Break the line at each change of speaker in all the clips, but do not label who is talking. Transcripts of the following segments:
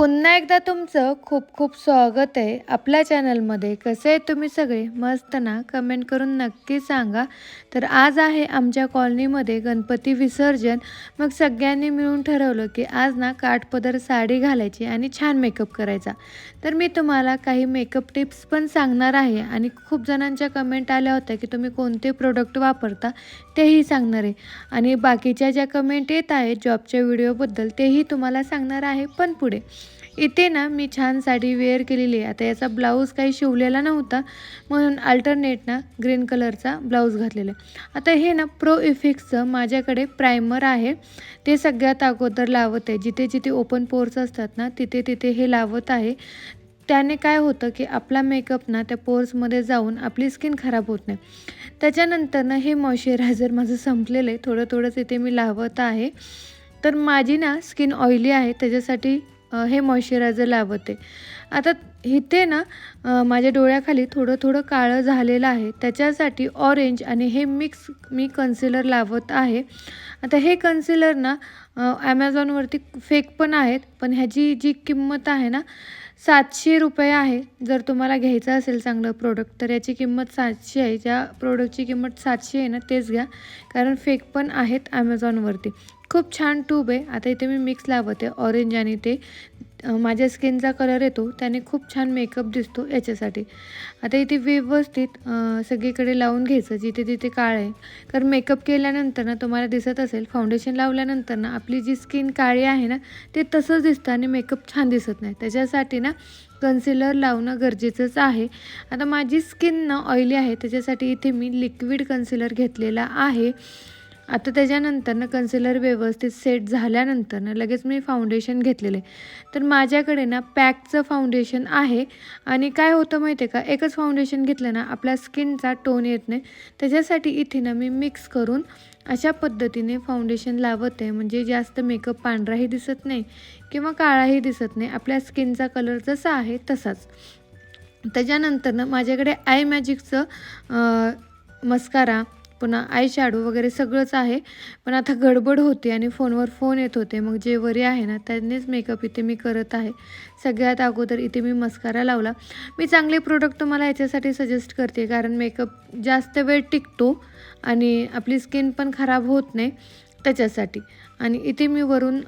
पुन्हा एकदा तुमचं खूप खूप स्वागत आहे आपल्या चॅनलमध्ये. कसे आहे तुम्ही सगळे? मस्त ना? कमेंट करून नक्की सांगा. तर आज आहे आमच्या कॉलनीमध्ये गणपती विसर्जन. मग सगळ्यांनी मिळून ठरवलं की आज ना काठपदर साडी घालायची आणि छान मेकअप करायचा. तर मी तुम्हाला काही मेकअप टिप्स पण सांगणार आहे आणि खूप जणांच्या कमेंट आल्या होत्या की तुम्ही कोणते प्रोडक्ट वापरता तेही सांगणार आहे. आणि बाकीच्या ज्या कमेंट येत आहेत जॉबच्या व्हिडिओबद्दल तेही तुम्हाला सांगणार आहे पण पुढे. इथे ना मी छान साडी वेअर केलेली आहे. आता याचा ब्लाऊज काही शिवलेला नव्हता. म्हणून अल्टरनेट ना ग्रीन कलरचा ब्लाऊज घातलेला आहे. आता हे ना प्रो इफेक्ट्सचं माझ्याकडे प्रायमर आहे. ते सगळ्यात अगोदर लावत आहे. जिथे जिथे ओपन पोर्स असतात ना तिथे तिथे हे लावत आहे. त्याने काय होतं की आपला मेकअप ना त्या पोर्समध्ये जाऊन आपली स्किन खराब होत नाही. त्याच्यानंतर ना हे मॉइश्चरायझर माझं संपलेलं आहे. थोडं थोडंच इथे मी लावत आहे. तर माझी ना स्किन ऑइली आहे. त्याच्यासाठी हे मॉइश्चरायझर लावते. आता इथे ना माझ्या डोळ्याखाली थोडं थोडं काळं झालेलं आहे. त्याच्यासाठी ऑरेंज आणि हे मिक्स मी कन्सिलर लावत आहे. आता हे कन्सिलर ना ॲमेझॉनवरती फेक पण आहेत पण ह्याची जी किंमत आहे ना सातशे रुपये आहे. जर तुम्हाला घ्यायचं असेल चांगलं प्रोडक्ट तर याची किंमत सातशे आहे. ज्या प्रोडक्टची किंमत सातशे आहे ना तेच घ्या. कारण फेक पण आहेत ॲमेझॉनवरती खूप छान ट्यूब आहे. आता इथे मी मिक्स लावते. ऑरेंज आणि ते माझ्या स्किनचा कलर येतो. त्याने खूप छान मेकअप दिसतो याच्यासाठी. आता इथे व्यवस्थित सगळीकडे लावून घ्यायचं. जिथे तिथे काळ आहे. कारण मेकअप केल्यानंतर ना तुम्हाला दिसत असेल फाउंडेशन लावल्यानंतर ना आपली जी स्किन काळी आहे ना ते तसंच दिसतं आणि मेकअप छान दिसत नाही. त्याच्यासाठी ना कन्सिलर लावणं गरजेचंच आहे. आता माझी स्किन ना ऑइली आहे. त्याच्यासाठी इथे मी लिक्विड कन्सिलर घेतलेला आहे. आता त्याच्यानंतर ना कन्सिलर व्यवस्थित सेट झाल्यानंतर ना लगेच मी फाउंडेशन घेतलेलं आहे. तर माझ्याकडे ना पॅकचं फाउंडेशन आहे आणि काय होतं माहिती आहे का? एकच फाउंडेशन घेतलं ना आपल्या स्किनचा टोन येत नाही. त्याच्यासाठी इथे ना मी मिक्स करून अशा पद्धतीने फाउंडेशन लावत. आहे म्हणजे जास्त मेकअप पांढराही दिसत नाही किंवा काळाही दिसत नाही. आपल्या स्किनचा कलर जसा आहे तसाच. त्याच्यानंतर ना माझ्याकडे आय मॅजिकचं मस्कारा पुन्हा आय शॅडो वगैरे सगळंच आहे. पण आता गडबड होती आणि फोनवर फोन येत होते. मग जे वरी आहे ना त्यांनीच मेकअप इथे मी करत आहे. सगळ्यात अगोदर इथे मी मस्कारा लावला. मी चांगले प्रोडक्ट तुम्हाला याच्यासाठी सजेस्ट करते. कारण मेकअप जास्त वेळ टिकतो आणि आपली स्किन पण खराब होत नाही. त्याच्यासाठी. आणि इथे मी वरून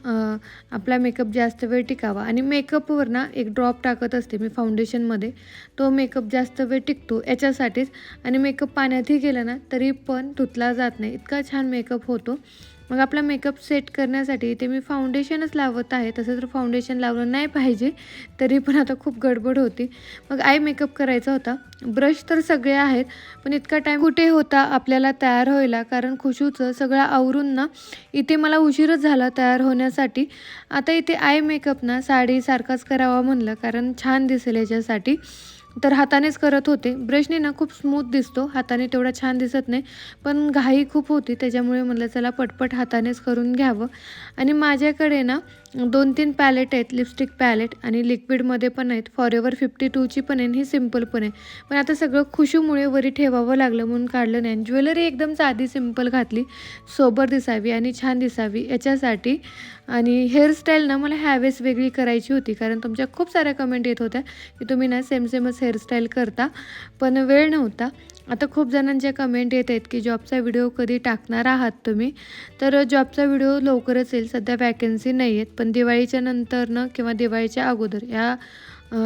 आपला मेकअप जास्त वेळ टिकावा. आणि मेकअपवर ना एक ड्रॉप टाकत असते मी फाउंडेशनमध्ये तो मेकअप जास्त वेळ टिकतो याच्यासाठीच. आणि मेकअप पाण्यातही गेला ना तरी पण धुतला जात नाही. इतका छान मेकअप होतो. मग आपला मेकअप सेट करण्यासाठी इथे मी फाउंडेशनच लावत आहे. तसं तर फाउंडेशन लावलं नाही पाहिजे तरी पण आता खूप गडबड होती. मग आय मेकअप करायचा होता. ब्रश तर सगळे आहेत पण इतका टाईम कुठे होता आपल्याला तयार व्हायला? कारण खुशूचं सगळं आवरून ना इथे मला उशीरच झाला तयार होण्यासाठी. आता इथे आय मेकअप ना साडीसारखाच करावा म्हणलं कारण छान दिसेल याच्यासाठी. तर हातानेच करत होते. ब्रशने ना खूप स्मूथ दिसतो. हाताने तेवढा छान दिसत नाही. पण घाई खूप होती. त्याच्यामुळे म्हणलं चला पटपट हातानेच करून घ्यावं. आणि माझ्याकडे ना दोन तीन पॅलेट आहेत. लिपस्टिक पॅलेट आणि लिक्विडमध्ये पण आहेत. फॉरेवर फिफ्टी टूची पण आहे आणि ही सिंपल पण आहे. पण आता सगळं खुशूमुळे वरी ठेवावं लागलं म्हणून काढलं नाही. ज्वेलरी एकदम साधी सिंपल घातली. सोबर दिसावी आणि छान दिसावी याच्यासाठी. आणि हेअरस्टाईल ना मला हॅवेस वेगळी करायची होती. कारण तुमच्या खूप साऱ्या कमेंट येत होत्या की तुम्ही ना सेम सेमच हेअरस्टाईल करता पण वेळ नव्हता. आता खूप जणांच्या कमेंट येत आहेत की जॉबचा व्हिडिओ कधी टाकणार आहात तुम्ही? तर जॉबचा व्हिडिओ लवकरच येईल. सध्या वॅकन्सी नाही आहेत पण दिवाळीच्या नंतरनं किंवा दिवाळीच्या अगोदर या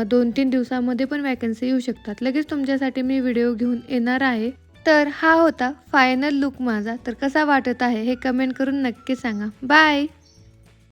दोन तीन दिवसामध्ये पण वॅकन्सी येऊ शकतात. लगेच तुमच्यासाठी मी व्हिडिओ घेऊन येणार आहे. तर हा होता फायनल लुक माझा. तर कसा वाटत आहे हे कमेंट करून नक्की सांगा. बाय